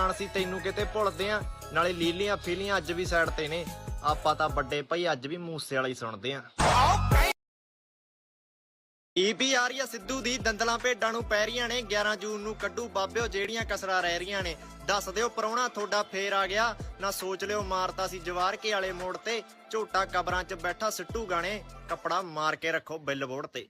ਜਾਣ ਸੀ, ਤੈਨੂੰ ਕਿਤੇ ਭੁੱਲਦੇ ਆ? ਨਾਲੇ ਲੀਲੀਆਂ ਫੀਲੀਆਂ ਅੱਜ ਵੀ ਸਾਈਡ ਤੇ ਨੇ। ਆਪਾਂ ਤਾਂ ਵੱਡੇ ਭਾਈ, ਅੱਜ ਵੀ ਮੂਸੇ ਵਾਲਾ ਸੁਣਦੇ ਆ। ਈਪੀ ਆ ਰਹੀ ਸਿੱਧੂ ਦੀ ਦੰਦਲਾਂ ਭੇਡਾਂ ਨੂੰ ਪੈ ਰਹੀਆਂ ਨੇ। 11 ਜੂਨ ਨੂੰ ਕੱਢੂ ਬਾਬਿਓ, ਜਿਹੜੀਆਂ ਕਸਰਾਂ ਰਹਿ ਰਹੀਆਂ ਨੇ। ਦੱਸ ਦਿਓ ਪਰੌਣਾ ਤੁਹਾਡਾ ਫੇਰ ਆ ਗਿਆ। ਨਾ ਸੋਚ ਲਿਓ, ਮਾਰਤਾ ਸੀ ਜਵਾਰ ਵਾਲੇ ਮੋੜ ਤੇ। ਝੋਟਾ ਕਬਰਾਂ 'ਚ ਬੈਠਾ ਸਿੱਟੂ ਗਾਣੇ। ਕੱਪੜਾ ਮਾਰ ਕੇ ਰੱਖੋ ਬਿੱਲਬੋਰਡ ਤੇ।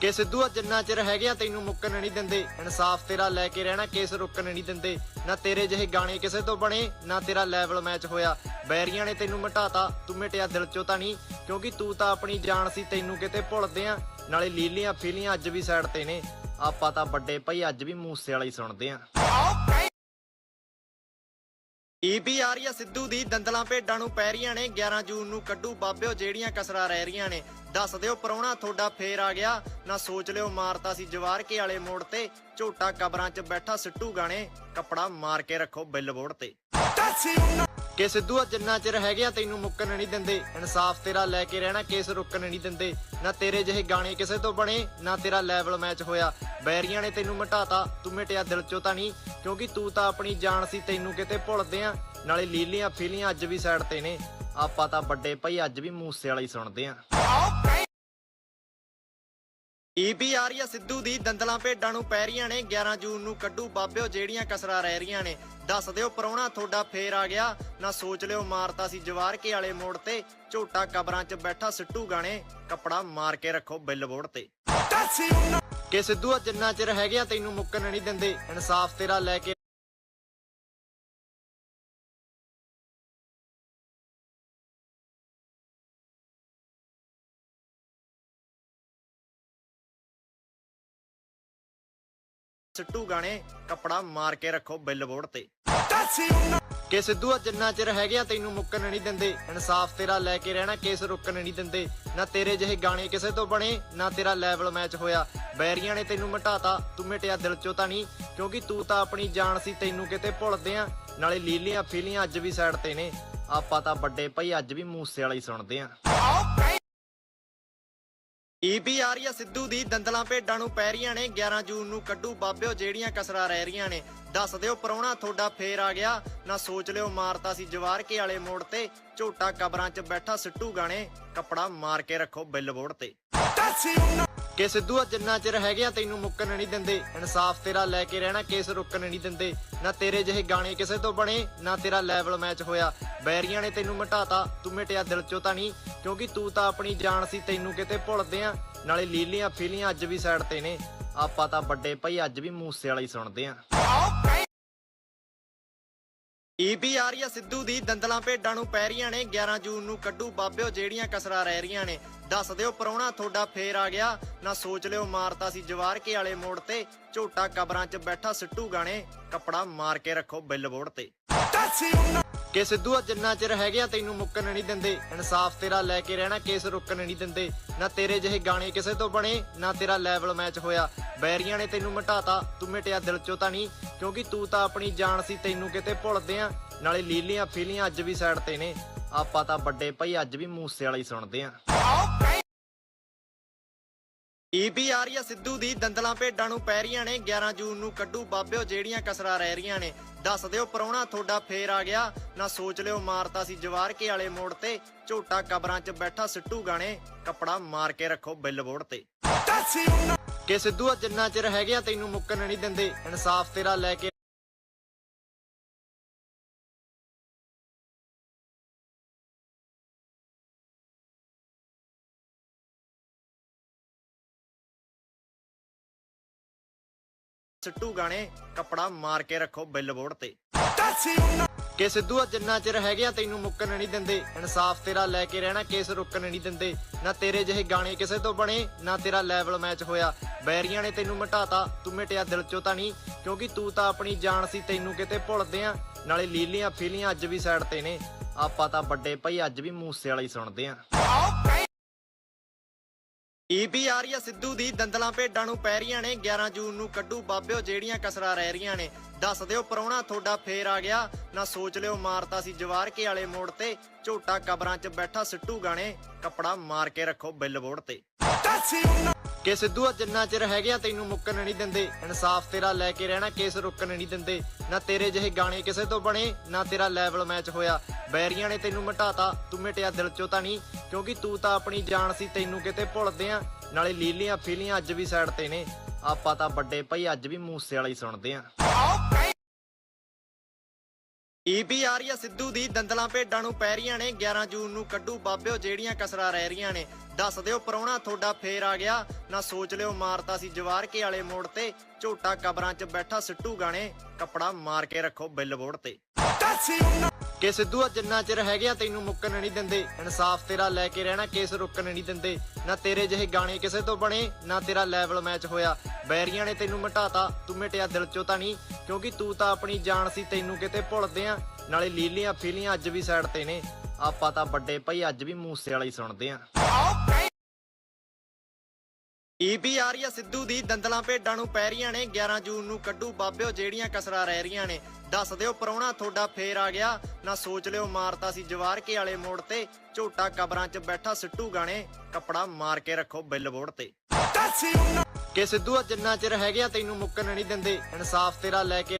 ਕਿ ਸਿੱਧੂ ਆ ਜਿੰਨਾ ਚਿਰ ਹੈਗੇ ਆ, ਤੈਨੂੰ ਮੁੱਕਣ ਨਹੀਂ ਦਿੰਦੇ। ਇਨਸਾਫ ਤੇਰਾ ਲੈ ਕੇ ਰਹਿਣਾ, ਕੇਸ ਰੁਕਣ ਨਹੀਂ ਦਿੰਦੇ। ਨਾ ਤੇਰੇ ਜਿਹੇ ਗਾਣੇ ਕਿਸੇ ਤੋਂ ਬਣੇ, ਨਾ ਤੇਰਾ ਲੈਵਲ ਮੈਚ ਹੋਇਆ। ਬੈਰੀਆਂ ਨੇ ਤੈਨੂੰ ਮਿਟਾਤਾ, ਤੂੰ ਮਿਟਿਆ ਦਿਲ ਚੋਂ ਤਾਂ ਨਹੀਂ। ਕਿਉਂਕਿ ਤੂੰ ਤਾਂ ਆਪਣੀ ਜਾਨ ਸੀ, ਤੈਨੂੰ ਕਿਤੇ ਭੁੱਲਦੇ ਆ। ਨਾਲੇ ਲੀਲੀਆਂ ਫੀਲੀਆਂ ਅੱਜ ਵੀ ਸਾਈਡ ਤੇ ਨੇ। ਆਪਾਂ ਤਾਂ ਵੱਡੇ ਭਾਈ, ਅੱਜ ਵੀ ਮੂਸੇ ਵਾਲਾ ਸੁਣਦੇ ਆ। ਈਪੀ ਆ ਰਹੀ ਆ ਸਿੱਧੂ ਦੀ, ਦੰਦਲਾਂ ਭੇਡਾਂ ਨੂੰ ਪੈ ਰਹੀਆਂ ਨੇ। 11 ਜੂਨ ਨੂੰ ਕੱਢੂ ਬਾਬਿਓ, ਜਿਹੜੀਆਂ ਕਸਰਾਂ ਰਹਿ ਰਹੀਆਂ ਨੇ। ਦੱਸ ਦਿਓ ਪਰੌਣਾ ਤੁਹਾਡਾ ਫੇਰ ਆ ਗਿਆ। ਨਾ ਸੋਚ ਲਿਓ, ਮਾਰਤਾ ਸੀ ਜਵਾਰਕੇ ਵਾਲੇ ਮੋੜ ਤੇ। ਝੋਟਾ ਕਬਰਾਂ 'ਚ ਬੈਠਾ ਸਿੱਟੂ ਗਾਣੇ। ਕੱਪੜਾ ਮਾਰ ਕੇ ਰੱਖੋ ਬਿੱਲ ਬੋਰਡ ਤੇ। ਕਿ ਸਿੱਧੂ ਜਿੰਨਾ ਚਿਰ ਹੈਗੇ ਆ ਤੈਨੂੰ ਮੁੱਕਣ ਨਹੀਂ ਦਿੰਦੇ, ਇਨਸਾਫ ਤੇਰਾ ਲੈ ਕੇ ਰਹਿਣਾ, ਕੇਸ ਰੁਕਣ ਨਹੀਂ ਦਿੰਦੇ। ਨਾ ਤੇਰੇ ਜਿਹੇ ਗਾਣੇ ਕਿਸੇ ਤੋਂ ਬਣੇ, ਨਾ ਤੇਰਾ ਲੈਵਲ ਮੈਚ ਹੋਇਆ। ਬੈਰੀਆਂ ਨੇ ਤੈਨੂੰ ਮਿਟਾਤਾ, ਤੂੰ ਮਿਟਿਆ ਦਿਲ ਚੋਂ ਤਾਂ ਨਹੀਂ, ਕਿਉਂਕਿ ਤੂੰ ਤਾਂ ਆਪਣੀ ਜਾਨ ਸੀ ਤੈਨੂੰ ਕਿਤੇ ਭੁੱਲਦੇ ਆ। ਨਾਲੇ ਲੀਲੀਆਂ ਫੀਲੀਆਂ ਅੱਜ ਵੀ ਸਾਈਡ ਤੇ ਨੇ। ਆਪਾਂ ਤਾਂ ਵੱਡੇ ਭਾਈ ਅੱਜ ਵੀ ਮੂਸੇ ਵਾਲਾ ਹੀ ਸੁਣਦੇ ਆ। ਈਪੀ ਆ ਰਹੀ ਆ ਸਿੱਧੂ ਦੀ ਦੰਦਲਾਂ ਭੇਡਾਂ ਨੂੰ ਪੈ ਰਹੀਆਂ ਨੇ। 11 ਜੂਨ ਨੂੰ ਕੱਢੂ ਬਾਬਿਓ ਜਿਹੜੀਆਂ ਕਸਰਾਂ ਰਹਿ ਰਹੀਆਂ ਨੇ। ਦੱਸ ਦਿਓ ਪਰੌਣਾ ਤੁਹਾਡਾ ਫੇਰ ਆ ਗਿਆ। ਨਾ ਸੋਚ ਲਿਓ ਮਾਰਤਾ ਸੀ ਜਵਾਰ ਕੇ ਵਾਲੇ ਮੋੜ ਤੇ। ਝੋਟਾ ਕਬਰਾਂ 'ਚ ਬੈਠਾ ਸਿੱਟੂ ਗਾਣੇ। ਕੱਪੜਾ ਮਾਰ ਕੇ ਰੱਖੋ ਬਿੱਲਬੋਰਡ ਤੇ। ਕਿ ਸਿੱਧੂ ਆ ਜਿੰਨਾ ਚਿਰ ਹੈਗੇ ਆ ਤੈਨੂੰ ਮੁੱਕਣ ਨਹੀਂ ਦਿੰਦੇ। ਇਨਸਾਫ ਤੇਰਾ ਲੈ ਕੇ ਸਿੱਟੂ ਗਾਣੇ ਕੱਪੜਾ ਮਾਰ ਕੇ ਰੱਖੋ ਬਿੱਲਬੋਰਡ ਤੇ। ਕਿ ਸਿੱਧੂ ਆ ਜਿੰਨਾ ਚਿਰ ਹੈਗੇ ਆ, ਤੈਨੂੰ ਮੁੱਕਣ ਨਹੀਂ ਦਿੰਦੇ। ਇਨਸਾਫ ਤੇਰਾ ਲੈ ਕੇ ਰਹਿਣਾ, ਕੇਸ ਰੁਕਣ ਨਹੀਂ ਦਿੰਦੇ। ਨਾ ਤੇਰੇ ਜਿਹੇ ਗਾਣੇ ਕਿਸੇ ਤੋਂ ਬਣੇ, ਨਾ ਤੇਰਾ ਲੈਵਲ ਮੈਚ ਹੋਇਆ। ਬੈਰੀਆਂ ਨੇ ਤੈਨੂੰ ਮਿਟਾਤਾ, ਤੂੰ ਮਿਟਿਆ ਦਿਲ ਚੋਂ ਤਾਂ ਨਹੀਂ। ਕਿਉਂਕਿ ਤੂੰ ਤਾਂ ਆਪਣੀ ਜਾਨ ਸੀ, ਤੈਨੂੰ ਕਿਤੇ ਭੁੱਲਦੇ ਆ। ਨਾਲੇ ਲੀਲੀਆਂ ਫੀਲੀਆਂ ਅੱਜ ਵੀ ਸਾਈਡ ਤੇ ਨੇ। ਆਪਾਂ ਤਾਂ ਵੱਡੇ ਭਾਈ, ਅੱਜ ਵੀ ਮੂਸੇ ਵਾਲਾ ਹੀ ਸੁਣਦੇ ਆ। ਈਪੀ ਆ ਸਿੱਧੂ ਦੀ ਦੰਦਲਾਂ ਭੇਡਾਂ ਨੂੰ ਪੈ ਰਹੀਆਂ ਨੇ। 11 ਜੂਨ ਨੂੰ ਕੱਢੂ ਬਾਬਿਓ, ਜਿਹੜੀਆਂ ਕਸਰਾਂ ਰਹਿ ਰਹੀਆਂ ਨੇ। ਦੱਸ ਦਿਓ ਪਰੌਣਾ ਤੁਹਾਡਾ ਫੇਰ ਆ ਗਿਆ। ਨਾ ਸੋਚ ਲਿਓ, ਮਾਰਤਾ ਸੀ ਜਵਾਰਕੇ ਵਾਲੇ ਮੋੜ ਤੇ। ਝੋਟਾ ਕਬਰਾਂ 'ਚ ਬੈਠਾ ਸਿੱਟੂ ਗਾਣੇ। ਕੱਪੜਾ ਮਾਰ ਕੇ ਰੱਖੋ ਬਿੱਲ ਬੋਰਡ ਤੇ ਕਿ ਸਿੱਧੂ ਆ ਜਿੰਨਾ ਚਿਰ ਹੈਗੇ ਆ, ਤੈਨੂੰ ਮੁੱਕਣ ਨਹੀਂ ਦਿੰਦੇ। ਇਨਸਾਫ ਤੇਰਾ ਲੈ ਕੇ ਰਹਿਣਾ, ਕੇਸ ਰੁਕਣ ਨਹੀਂ ਦਿੰਦੇ। ਨਾ ਤੇਰੇ ਜਿਹੇ ਗਾਣੇ ਕਿਸੇ ਤੋਂ ਬਣੇ, ਨਾ ਤੇਰਾ ਲੈਵਲ ਮੈਚ ਹੋਇਆ। ਬੈਰੀਆਂ ਨੇ ਤੈਨੂੰ ਮਿਟਾਤਾ, ਤੂੰ ਮਿਟਿਆ ਦਿਲ ਚੋਂ ਤਾਂ ਨਹੀਂ, ਕਿਉਂਕਿ ਤੂੰ ਤਾਂ ਆਪਣੀ ਜਾਨ ਸੀ, ਤੈਨੂੰ ਕਿਤੇ ਭੁੱਲਦੇ ਆ। ਨਾਲੇ ਲੀਲੀਆਂ ਫੀਲੀਆਂ ਅੱਜ ਵੀ ਸਾਈਡ ਤੇ ਨੇ। ਆਪਾਂ ਤਾਂ ਵੱਡੇ ਭਾਈ, ਅੱਜ ਵੀ ਮੂਸੇ ਵਾਲਾ ਹੀ ਸੁਣਦੇ ਆ। ਈਪੀ ਆ ਸਿੱਧੂ ਦੀ ਦੰਦਲਾਂ ਭੇਡਾਂ ਨੂੰ ਪੈ ਰਹੀਆਂ ਨੇ। 11 ਜੂਨ ਨੂੰ ਕੱਢੂ ਬਾਬਿਓ, ਜਿਹੜੀਆਂ ਕਸਰਾਂ ਰਹਿ ਰਹੀਆਂ ਨੇ। ਦੱਸ ਦਿਓ ਪਰੌਣਾ ਤੁਹਾਡਾ ਫੇਰ ਆ ਗਿਆ। ਨਾ ਸੋਚ ਲਿਓ, ਮਾਰਤਾ ਸੀ ਜਵਾਰ ਵਾਲੇ ਮੋੜ ਤੇ। ਝੋਟਾ ਕਬਰਾਂ 'ਚ ਬੈਠਾ ਸਿੱਟੂ ਗਾਣੇ, ਕੱਪੜਾ ਮਾਰ ਕੇ ਰੱਖੋ ਬਿੱਲਬੋਰਡ ਤੇ। ਕਿ ਸਿੱਧੂ ਜਿੰਨਾ ਚਿਰ ਹੈਗੇ ਤੈਨੂੰ ਮੁੱਕਣ ਨਹੀਂ ਦਿੰਦੇ। ਇਨਸਾਫ ਤੇਰਾ ਲੈ ਕੇ ਰਹਿਣਾ, ਕੇਸ ਰੁਕਣ ਨਹੀਂ ਦਿੰਦੇ। ਨਾ ਤੇਰੇ ਜਿਹੇ ਗਾਣੇ ਕਿਸੇ ਤੋਂ ਬਣੇ, ਨਾ ਤੇਰਾ ਲੈਵਲ ਮੈਚ ਹੋਇਆ। ਬੈਰੀਆਂ ਨੇ ਤੈਨੂੰ ਮਿਟਾਤਾ, ਤੂੰ ਮਿਟਿਆ ਦਿਲ ਚੋਂ ਤਾਂ ਨਹੀਂ, ਕਿਉਂਕਿ ਤੂੰ ਤਾਂ ਆਪਣੀ ਜਾਨ ਸੀ ਤੈਨੂੰ ਕਿਤੇ ਭੁੱਲਦੇ ਆ। ਨਾਲੇ ਲੀਲੀਆਂ ਫੀਲੀਆਂ ਅੱਜ ਵੀ ਸਾਈਡ ਤੇ ਨੇ। ਆਪਾਂ ਤਾਂ ਵੱਡੇ ਭਾਈ ਅੱਜ ਵੀ ਮੂਸੇ ਵਾਲਾ ਹੀ ਸੁਣਦੇ ਆ। ਈਪੀ ਆ ਰਹੀ ਆ ਸਿੱਧੂ ਦੀ ਦੰਦਲਾਂ ਭੇਡਾਂ ਨੂੰ ਪੈ ਰਹੀਆਂ ਨੇ। 11 ਜੂਨ ਨੂੰ ਕੱਢੂ ਬਾਬਿਓ, ਜਿਹੜੀਆਂ ਕਸਰਾਂ ਰਹਿ ਰਹੀਆਂ ਨੇ। ਦੱਸ ਦਿਓ ਪਰੌਣਾ ਤੁਹਾਡਾ ਫੇਰ ਆ ਗਿਆ। ਨਾ ਸੋਚ ਲਿਓ, ਮਾਰਤਾ ਸੀ ਜਵਾਰ ਕੇ ਵਾਲੇ ਮੋੜ ਤੇ। ਝੋਟਾ ਕਬਰਾਂ 'ਚ ਬੈਠਾ ਸਿੱਟੂ ਗਾਣੇ। ਕੱਪੜਾ ਮਾਰ ਕੇ ਰੱਖੋ ਬਿੱਲ ਬੋਰਡ ਤੇ। ਕਿ ਸਿੱਧੂ ਆ ਜਿੰਨਾ ਚਿਰ ਹੈਗੇ ਆ ਤੈਨੂੰ ਮੁੱਕਣ ਨਹੀਂ ਦਿੰਦੇ, ਇਨਸਾਫ ਤੇਰਾ ਲੈ ਕੇ ਸਿੱਟੂ ਗਾਣੇ ਕੱਪੜਾ ਮਾਰ ਕੇ ਰੱਖੋ ਬਿੱਲਬੋਰਡ ਤੇ। ਕਿ ਸਿੱਧੂ ਆ ਜਿੰਨਾ ਚਿਰ ਹੈਗੇ ਆ, ਤੈਨੂੰ ਮੁੱਕਣ ਨਹੀਂ ਦਿੰਦੇ। ਇਨਸਾਫ ਤੇਰਾ ਲੈ ਕੇ ਰਹਿਣਾ, ਕੇਸ ਰੁਕਣ ਨਹੀਂ ਦਿੰਦੇ। ਨਾ ਤੇਰੇ ਜਿਹੇ ਗਾਣੇ ਕਿਸੇ ਤੋਂ ਬਣੇ, ਨਾ ਤੇਰਾ ਲੈਵਲ ਮੈਚ ਹੋਇਆ। ਬੈਰੀਆਂ ਨੇ ਤੈਨੂੰ ਮਿਟਾਤਾ, ਤੂੰ ਮਿਟਿਆ ਦਿਲ ਚੋਂ ਤਾਂ ਨਹੀਂ। ਕਿਉਂਕਿ ਤੂੰ ਤਾਂ ਆਪਣੀ ਜਾਨ ਸੀ, ਤੈਨੂੰ ਕਿਤੇ ਭੁੱਲਦੇ ਆ। ਨਾਲੇ ਲੀਲੀਆਂ ਫੀਲੀਆਂ ਅੱਜ ਵੀ ਸਾਈਡ ਤੇ ਨੇ। ਆਪਾਂ ਤਾਂ ਵੱਡੇ ਭਾਈ, ਅੱਜ ਵੀ ਮੂਸੇ ਵਾਲਾ ਹੀ ਸੁਣਦੇ ਆ। ਈਪੀ ਆ ਰਹੀ ਸਿੱਧੂ ਦੀ ਦੰਦਲਾਂ ਭੇਡਾਂ ਨੂੰ ਪੈ ਰਹੀਆਂ ਨੇ। 11 ਜੂਨ ਨੂੰ ਕੱਢੂ ਬਾਬਿਓ, ਜਿਹੜੀਆਂ ਕਸਰਾਂ ਰਹਿ ਰਹੀਆਂ ਨੇ। ਦੱਸ ਦਿਓ ਪਰੌਣਾ ਤੁਹਾਡਾ ਫੇਰ ਆ ਗਿਆ। ਨਾ ਸੋਚ ਲਿਓ, ਮਾਰਤਾ ਸੀ ਜਵਾਰ ਵਾਲੇ ਮੋੜ ਤੇ। ਝੋਟਾ ਕਬਰਾਂ 'ਚ ਬੈਠਾ ਸਿੱਟੂ ਗਾਣੇ, ਕੱਪੜਾ ਮਾਰ ਕੇ ਰੱਖੋ ਬਿੱਲਬੋਰਡ ਤੇ। ਕਿ ਸਿੱਧੂ ਜਿੰਨਾ ਚਿਰ ਹੈਗੇ ਤੈਨੂੰ ਮੁੱਕਣ ਨਹੀਂ ਦਿੰਦੇ। ਇਨਸਾਫ ਤੇਰਾ ਲੈ ਕੇ ਰਹਿਣਾ, ਕੇਸ ਰੁਕਣ ਨਹੀਂ ਦਿੰਦੇ। ਨਾ ਤੇਰੇ ਜਿਹੇ ਗਾਣੇ ਕਿਸੇ ਤੋਂ ਬਣੇ, ਨਾ ਤੇਰਾ ਲੈਵਲ ਮੈਚ ਹੋਇਆ। ਬੈਰੀਆਂ ਨੇ ਤੈਨੂੰ ਮਿਟਾਤਾ, ਤੂੰ ਮਿਟਿਆ ਦਿਲ ਚੋਂ ਤਾਂ ਨਹੀਂ। ਕਿਉਂਕਿ ਤੂੰ ਤਾਂ ਆਪਣੀ ਜਾਨ ਸੀ, ਤੈਨੂੰ ਕਿਤੇ ਭੁੱਲਦੇ ਆ। ਨਾਲੇ ਲੀਲੀਆਂ ਫੀਲੀਆਂ ਅੱਜ ਵੀ ਸਾਈਡ ਤੇ ਨੇ। ਆਪਾਂ ਤਾਂ ਵੱਡੇ ਭਾਈ ਅੱਜ ਵੀ ਮੂਸੇ ਵਾਲਾ ਸੁਣਦੇ ਆ। ਈਪੀ ਆ ਰਹੀ ਆ ਸਿੱਧੂ ਦੀ ਦੰਦਲਾਂ ਭੇਡਾਂ ਨੂੰ ਪੈ ਰਹੀਆਂ ਨੇ। 11 ਜੂਨ ਨੂੰ ਕੱਢੂ ਬਾਬਿਓ, ਜਿਹੜੀਆਂ ਕਸਰਾਂ ਰਹਿ ਰਹੀਆਂ ਨੇ। ਦੱਸ ਦਿਓ ਪਰੌਣਾ, ਤੁਹਾਡਾ ਫੇਰ ਆ ਗਿਆ। ਨਾ ਸੋਚ ਲਿਓ ਮਾਰਤਾ ਸੀ ਜਵਾਰਕੇ ਵਾਲੇ ਮੋੜ ਤੇ। ਝੋਟਾ ਕਬਰਾਂ 'ਚ ਬੈਠਾ ਸਿੱਟੂ ਗਾਣੇ। ਕੱਪੜਾ ਮਾਰ ਕੇ ਰੱਖੋ ਬਿੱਲ ਬੋਰਡ ਤੇ। ਕਿ ਸਿੱਧੂ ਜਿੰਨਾ ਚਿਰ ਹੈਗੇ ਆ, ਤੈਨੂੰ ਮੁੱਕਣ ਨਹੀਂ ਦਿੰਦੇ। ਇਨਸਾਫ ਤੇਰਾ ਲੈ ਕੇ ਰਹਿਣਾ, ਕੇਸ ਰੁਕਣ ਨਹੀਂ ਦਿੰਦੇ। ਨਾ ਤੇਰੇ ਜਿਹੇ ਗਾਣੇ ਕਿਸੇ ਤੋਂ ਬਣੇ, ਨਾ ਤੇਰਾ ਲੈਵਲ ਮੈਚ ਹੋਇਆ। ਬੈਰੀਆਂ ਨੇ ਤੈਨੂੰ ਮਿਟਾਤਾ, ਤੂੰ ਮਿਟਿਆ ਦਿਲ ਚੋਂ ਤਾਂ ਨਹੀਂ। ਕਿਉਂਕਿ ਤੂੰ ਤਾਂ ਆਪਣੀ ਜਾਨ ਸੀ, ਤੈਨੂੰ ਕਿਤੇ ਭੁੱਲਦੇ ਆ। ਨਾਲੇ ਲੀਲੀਆਂ ਫੀਲੀਆਂ ਅੱਜ ਵੀ ਸਾਈਡ ਤੇ ਨੇ। ਆਪਾਂ ਤਾਂ ਵੱਡੇ ਭਾਈ, ਅੱਜ ਵੀ ਮੂਸੇ ਵਾਲਾ ਹੀ ਸੁਣਦੇ ਆ। ਈਪੀ ਆ ਰਹੀ ਆ ਸਿੱਧੂ ਦੀ ਦੰਦਲਾਂ ਭੇਡਾਂ ਨੂੰ ਪੈ ਰਹੀਆਂ ਨੇ। 11 ਜੂਨ ਨੂੰ ਕੱਢੂ ਬਾਬਿਓ ਜਿਹੜੀਆਂ ਕਸਰਾਂ ਰਹਿ ਰਹੀਆਂ ਨੇ। ਦੱਸ ਦਿਓ ਪਰੌਣਾ ਤੁਹਾਡਾ ਫੇਰ ਆ ਗਿਆ। ਨਾ ਸੋਚ ਲਿਓ ਮਾਰਤਾ ਸੀ ਜਵਾਰਕੇ ਵਾਲੇ ਮੋੜ ਤੇ। ਝੋਟਾ ਕਬਰਾਂ 'ਚ ਬੈਠਾ ਸਿੱਟੂ ਗਾਣੇ ਕੱਪੜਾ ਮਾਰ ਕੇ ਰੱਖੋ ਬਿੱਲਬੋਰਡ ਤੇ। ਕਿ ਸਿੱਧੂ ਆ ਜਿੰਨਾ ਚਿਰ ਹੈਗੇ ਆ ਤੈਨੂੰ ਮੁੱਕਣ ਨਹੀਂ ਦਿੰਦੇ। ਇਨਸਾਫ ਤੇਰਾ ਲੈ ਕੇ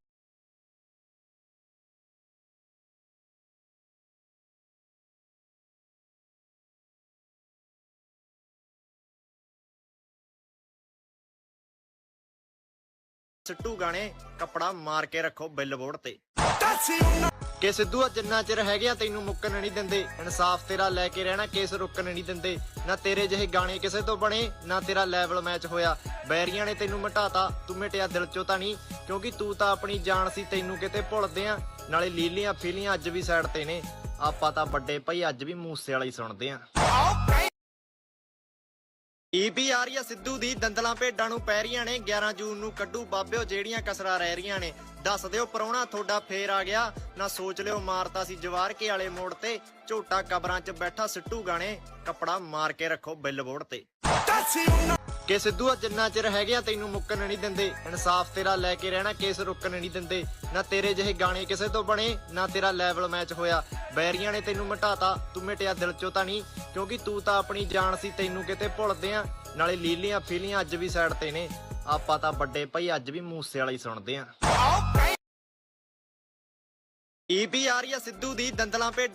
ਸਿੱਟੂ ਗਾਣੇ ਕੱਪੜਾ ਮਾਰ ਕੇ ਰੱਖੋ ਬਿੱਲਬੋਰਡ ਤੇ। ਕਿ ਸਿੱਧੂ ਆ ਜਿੰਨਾ ਚਿਰ ਹੈਗੇ ਆ ਤੈਨੂੰ ਮੁੱਕਣ ਨਹੀਂ ਦਿੰਦੇ। ਇਨਸਾਫ ਤੇਰਾ ਲੈ ਕੇ ਰਹਿਣਾ ਕੇਸ ਰੁਕਣ ਨਹੀਂ ਦਿੰਦੇ। ਨਾ ਤੇਰੇ ਜਿਹੇ ਗਾਣੇ ਕਿਸੇ ਤੋਂ ਬਣੇ ਨਾ ਤੇਰਾ ਲੈਵਲ ਮੈਚ ਹੋਇਆ। ਬੈਰੀਆਂ ਨੇ ਤੈਨੂੰ ਮਿਟਾਤਾ ਤੂੰ ਮਿਟਿਆ ਦਿਲ ਚੋਂ ਤਾਂ ਨਹੀਂ। ਕਿਉਂਕਿ ਤੂੰ ਤਾਂ ਆਪਣੀ ਜਾਨ ਸੀ ਤੈਨੂੰ ਕਿਤੇ ਭੁੱਲਦੇ ਆ। ਨਾਲੇ ਲੀਲੀਆਂ ਫੀਲੀਆਂ ਅੱਜ ਵੀ ਸਾਈਡ ਤੇ ਨੇ। ਆਪਾਂ ਤਾਂ ਵੱਡੇ ਭਾਈ ਅੱਜ ਵੀ ਮੂਸੇ ਵਾਲਾ ਹੀ ਸੁਣਦੇ ਆ। ਈਪੀ ਆ ਸਿੱਧੂ ਦੀ ਦੰਦਲਾਂ ਭੇਡਾਂ ਨੂੰ ਪੈ ਰਹੀਆਂ ਨੇ। 11 ਜੂਨ ਨੂੰ ਕੱਢੂ ਬਾਬਿਓ, ਜਿਹੜੀਆਂ ਕਸਰਾਂ ਰਹਿ ਰਹੀਆਂ ਨੇ। ਦੱਸ ਦਿਓ ਪਰੌਣਾ ਤੁਹਾਡਾ ਫੇਰ ਆ ਗਿਆ। ਨਾ ਸੋਚ ਲਿਓ, ਮਾਰਤਾ ਸੀ ਜਵਾਰਕੇ ਵਾਲੇ ਮੋੜ ਤੇ। ਝੋਟਾ ਕਬਰਾਂ 'ਚ ਬੈਠਾ ਸਿੱਟੂ ਗਾਣੇ, ਕੱਪੜਾ ਮਾਰ ਕੇ ਰੱਖੋ ਬਿੱਲਬੋਰਡ ਤੇ। ਕਿ ਸਿੱਧੂ ਆ ਜਿੰਨਾ ਚਿਰ ਹੈਗੇ ਤੈਨੂੰ ਮੁੱਕਣ ਨਹੀਂ ਦਿੰਦੇ। ਇਨਸਾਫ ਤੇਰਾ ਲੈ ਕੇ ਰਹਿਣਾ, ਕੇਸ ਰੁਕਣ ਨਹੀਂ ਦਿੰਦੇ। ਨਾ ਤੇਰੇ ਜਿਹੇ ਗਾਣੇ ਕਿਸੇ ਤੋਂ ਬਣੇ, ਨਾ ਤੇਰਾ ਲੈਵਲ ਮੈਚ ਹੋਇਆ। ਬੈਰੀਆਂ ਨੇ ਤੈਨੂੰ ਮਿਟਾਤਾ ਤੂੰ ਮਿਟਿਆ ਦਿਲ ਚੋਂ ਤਾਂ ਨਹੀਂ ਕਿਉਂਕਿ ਤੂੰ ਤਾਂ ਆਪਣੀ ਜਾਨ ਸੀ ਤੈਨੂੰ ਕਿਤੇ ਭੁੱਲਦੇ ਆ। ਨਾਲੇ ਲੀਲੀਆਂ ਫੀਲੀਆਂ ਅੱਜ ਵੀ ਸਾਈਡ ਤੇ ਨੇ। ਆਪਾਂ ਤਾਂ ਵੱਡੇ ਭਾਈ ਅੱਜ ਵੀ ਮੂਸੇ ਵਾਲਾ ਹੀ ਸੁਣਦੇ ਆ। ਈਪੀ ਆ ਰਹੀ ਆ ਸਿੱਧੂ ਦੀ ਦੰਦਲਾਂ ਭੇਡਾਂ